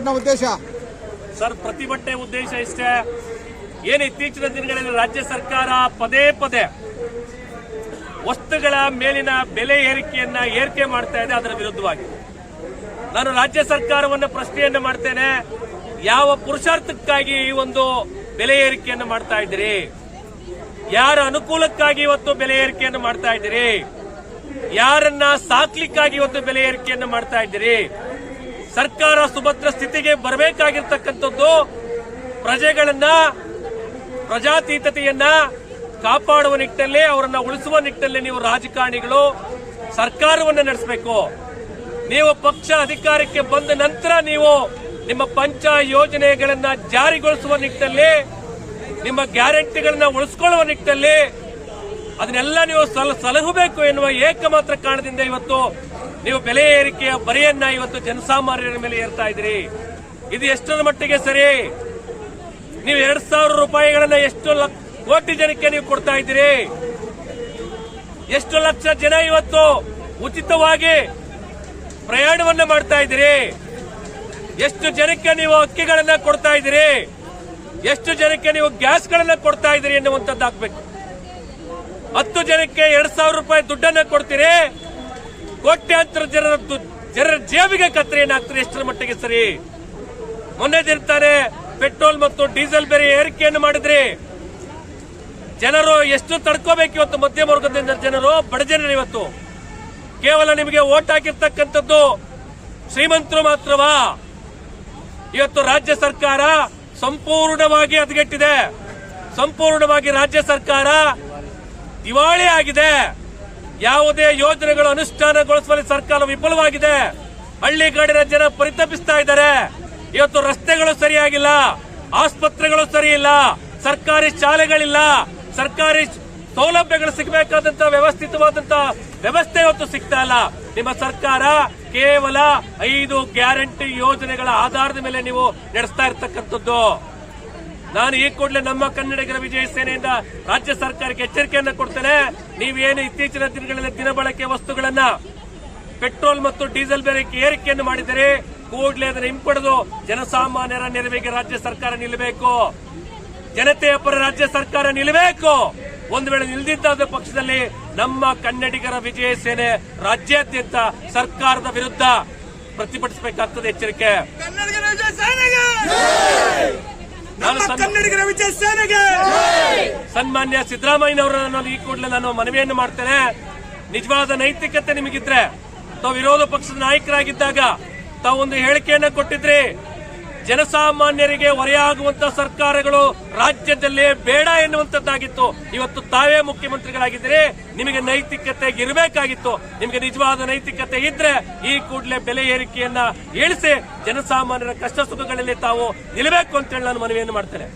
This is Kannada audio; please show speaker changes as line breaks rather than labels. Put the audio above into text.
ಪ್ರತಿಭಟನಾ ಉದ್ದೇಶ?
ಸರ್ ಪ್ರತಿಭಟನೆ ಉದ್ದೇಶ ಇಷ್ಟೇ. ಏನು ಇತ್ತೀಚಿನ ದಿನಗಳಲ್ಲಿ ರಾಜ್ಯ ಸರ್ಕಾರ ಪದೇ ಪದೇ ವಸ್ತುಗಳ ಮೇಲಿನ ಬೆಲೆ ಏರಿಕೆಯನ್ನ ಏರಿಕೆ ಮಾಡ್ತಾ ಇದೆ, ಅದರ ವಿರುದ್ಧವಾಗಿ. ನಾನು ರಾಜ್ಯ ಸರ್ಕಾರವನ್ನು ಪ್ರಶ್ನೆಯನ್ನ ಮಾಡ್ತೇನೆ, ಯಾವ ಪುರುಷಾರ್ಥಕ್ಕಾಗಿ ಈ ಒಂದು ಬೆಲೆ ಏರಿಕೆಯನ್ನು ಮಾಡ್ತಾ ಇದ್ದೀರಿ? ಯಾರ ಅನುಕೂಲಕ್ಕಾಗಿ ಇವತ್ತು ಬೆಲೆ ಏರಿಕೆಯನ್ನು ಮಾಡ್ತಾ ಇದ್ದೀರಿ? ಯಾರನ್ನ ಸಾಕ್ಲಿಕ್ಕಾಗಿ ಇವತ್ತು ಬೆಲೆ ಏರಿಕೆಯನ್ನು ಮಾಡ್ತಾ ಇದ್ದೀರಿ? ಸರ್ಕಾರ ಸುಭದ್ರ ಸ್ಥಿತಿಗೆ ಬರಬೇಕಾಗಿರ್ತಕ್ಕಂಥದ್ದು ಪ್ರಜೆಗಳನ್ನ, ಪ್ರಜಾತೀತತೆಯನ್ನ ಕಾಪಾಡುವ ನಿಟ್ಟಿನಲ್ಲಿ, ಅವರನ್ನ ಉಳಿಸುವ ನಿಟ್ಟಿನಲ್ಲಿ ನೀವು ರಾಜಕಾರಣಿಗಳು ಸರ್ಕಾರವನ್ನ ನಡೆಸಬೇಕು. ನೀವು ಪಕ್ಷ ಅಧಿಕಾರಕ್ಕೆ ಬಂದ ನಂತರ ನೀವು ನಿಮ್ಮ ಪಂಚ ಯೋಜನೆಗಳನ್ನ ಜಾರಿಗೊಳಿಸುವ ನಿಟ್ಟಿನಲ್ಲಿ, ನಿಮ್ಮ ಗ್ಯಾರಂಟಿಗಳನ್ನ ಉಳಿಸ್ಕೊಳ್ಳುವ ನಿಟ್ಟಲ್ಲಿ ಅದನ್ನೆಲ್ಲ ನೀವು ಸಲ, ಸಲಹಬೇಕು ಎನ್ನುವ ಏಕಮಾತ್ರ ಕಾರಣದಿಂದ ಇವತ್ತು ನೀವು ಬೆಲೆ ಏರಿಕೆಯ ಬರೆಯನ್ನ ಇವತ್ತು ಜನಸಾಮಾನ್ಯರ ಮೇಲೆ ಏರ್ತಾ ಇದ್ದೀರಿ. ಇದು ಎಷ್ಟರ ಮಟ್ಟಿಗೆ ಸರಿ? ನೀವು ಎರಡ್ ಸಾವಿರ ರೂಪಾಯಿಗಳನ್ನ ಎಷ್ಟು ಕೋಟಿ ಜನಕ್ಕೆ ನೀವು ಕೊಡ್ತಾ ಇದ್ದೀರಿ? ಎಷ್ಟು ಲಕ್ಷ ಜನ ಇವತ್ತು ಉಚಿತವಾಗಿ ಪ್ರಯಾಣವನ್ನ ಮಾಡ್ತಾ ಇದ್ದೀರಿ? ಎಷ್ಟು ಜನಕ್ಕೆ ನೀವು ಅಕ್ಕಿಗಳನ್ನ ಕೊಡ್ತಾ ಇದ್ದೀರಿ? ಎಷ್ಟು ಜನಕ್ಕೆ ನೀವು ಗ್ಯಾಸ್ಗಳನ್ನ ಕೊಡ್ತಾ ಇದ್ದೀರಿ ಎನ್ನುವಂಥದ್ದು ಹಾಕ್ಬೇಕು ಹತ್ತು ಜನಕ್ಕೆ ಎರಡ್ ಸಾವಿರ ರೂಪಾಯಿ ದುಡ್ಡನ್ನ ಕೊಡ್ತೀರಿ? ಕೋಟ್ಯಾಂತರ ಜನರ ಜನರ ಜೇಬಿಗೆ ಕತ್ತರಿ ಏನಾಗ್ತದೆ? ಎಷ್ಟರ ಮಟ್ಟಿಗೆ ಸರಿ? ಮೊನ್ನೆ ತಾನೇ ಪೆಟ್ರೋಲ್ ಮತ್ತು ಡೀಸೆಲ್ ಬೆಲೆ ಏರಿಕೆಯನ್ನು ಮಾಡಿದ್ರಿ. ಜನರು ಎಷ್ಟು ತಡ್ಕೋಬೇಕು ಇವತ್ತು ಮಧ್ಯಮ ವರ್ಗದಿಂದ ಜನರು? ಬಡ ಜನರು ಇವತ್ತು. ಕೇವಲ ನಿಮಗೆ ಓಟ್ ಹಾಕಿರ್ತಕ್ಕಂಥದ್ದು ಶ್ರೀಮಂತರು ಮಾತ್ರವಾ? ಇವತ್ತು ರಾಜ್ಯ ಸರ್ಕಾರ ಸಂಪೂರ್ಣವಾಗಿ ಹದಗೆಟ್ಟಿದೆ. ಸಂಪೂರ್ಣವಾಗಿ ರಾಜ್ಯ ಸರ್ಕಾರ ದಿವಾಳಿ ಆಗಿದೆ. ಯಾವುದೇ ಯೋಜನೆಗಳು ಅನುಷ್ಠಾನಗೊಳಿಸುವಲ್ಲಿ ಸರ್ಕಾರ ವಿಫಲವಾಗಿದೆ. ಹಳ್ಳಿಗಾಡಿನ ಜನ ಪರಿತಪಿಸ್ತಾ ಇದ್ದಾರೆ. ಇವತ್ತು ರಸ್ತೆಗಳು ಸರಿಯಾಗಿಲ್ಲ. ಆಸ್ಪತ್ರೆಗಳು ಸರಿ ಇಲ್ಲ ಸರ್ಕಾರಿ ಶಾಲೆಗಳಿಲ್ಲ. ಸರ್ಕಾರಿ ಸೌಲಭ್ಯಗಳು ಸಿಗಬೇಕಾದಂತ ವ್ಯವಸ್ಥಿತವಾದಂತ ವ್ಯವಸ್ಥೆ ಇವತ್ತು ಸಿಗ್ತಾ ಇಲ್ಲ. ನಿಮ್ಮ ಸರ್ಕಾರ ಕೇವಲ ಐದು ಗ್ಯಾರಂಟಿ ಯೋಜನೆಗಳ ಆಧಾರದ ಮೇಲೆ ನೀವು ನಡೆಸ್ತಾ ಇರ್ತಕ್ಕಂಥದ್ದು. ನಾನು ಈ ಕೂಡಲೇ ನಮ್ಮ ಕನ್ನಡಿಗರ ವಿಜಯ ಸೇನೆಯಿಂದ ರಾಜ್ಯ ಸರ್ಕಾರಕ್ಕೆ ಎಚ್ಚರಿಕೆಯನ್ನು ಕೊಡ್ತೇನೆ. ನೀವೇನು ಇತ್ತೀಚಿನ ದಿನಗಳಲ್ಲಿ ದಿನಬಳಕೆ ವಸ್ತುಗಳನ್ನ ಪೆಟ್ರೋಲ್ ಮತ್ತು ಡೀಸೆಲ್ ಬೆಲೆ ಏರಿಕೆಯನ್ನು ಮಾಡಿದರೆ ಕೂಡಲೇ ಅದನ್ನು ಹಿಂಪಡೆದು ಜನಸಾಮಾನ್ಯರ ನೆರವಿಗೆ ರಾಜ್ಯ ಸರ್ಕಾರ ನಿಲ್ಲಬೇಕು. ಜನತೆಯ ಪರ ರಾಜ್ಯ ಸರ್ಕಾರ ನಿಲ್ಲಬೇಕು. ಒಂದು ವೇಳೆ ನಿಲ್ದಿದ್ದಾದ ಪಕ್ಷದಲ್ಲಿ ನಮ್ಮ ಕನ್ನಡಿಗರ ವಿಜಯ ಸೇನೆ ರಾಜ್ಯಾದ್ಯಂತ ಸರ್ಕಾರದ ವಿರುದ್ಧ ಪ್ರತಿಭಟಿಸಬೇಕಾಗ್ತದೆ ಎಚ್ಚರಿಕೆ.
ಕನ್ನಡಿಗರ ವಿಜಯ ಸೇನೆಗೆ!
ಸನ್ಮಾನ್ಯ ಸಿದ್ದರಾಮಯ್ಯನವರ ನಾನು ಈ ಕೂಡಲೇ ನಾನು ಮನವಿಯನ್ನು ಮಾಡ್ತೇನೆ. ನಿಜವಾದ ನೈತಿಕತೆ ನಿಮಗಿದ್ರೆ ತಾವು ವಿರೋಧ ಪಕ್ಷದ ನಾಯಕರಾಗಿದ್ದಾಗ ತಾವು ಒಂದು ಹೇಳಿಕೆಯನ್ನ ಕೊಟ್ಟಿದ್ರಿ. ಜನಸಾಮಾನ್ಯರಿಗೆ ಹೊರೆಯಾಗುವಂತಹ ಸರ್ಕಾರಗಳು ರಾಜ್ಯದಲ್ಲಿ ಬೇಡ ಎನ್ನುವಂತದ್ದಾಗಿತ್ತು ಇವತ್ತು ತಾವೇ ಮುಖ್ಯಮಂತ್ರಿಗಳಾಗಿದ್ದರೆ ನಿಮಗೆ ನೈತಿಕತೆ ಇರಬೇಕಾಗಿತ್ತು. ನಿಮಗೆ ನಿಜವಾದ ನೈತಿಕತೆ ಇದ್ರೆ ಈ ಕೂಡಲೇ ಬೆಲೆ ಏರಿಕೆಯನ್ನ ಇಳಿಸಿ ಜನಸಾಮಾನ್ಯರ ಕಷ್ಟ ಸುಖಗಳಲ್ಲಿ ತಾವು ನಿಲ್ಲಬೇಕು ಅಂತೇಳಿ ನಾನು ಮನವಿಯನ್ನು ಮಾಡ್ತೇನೆ.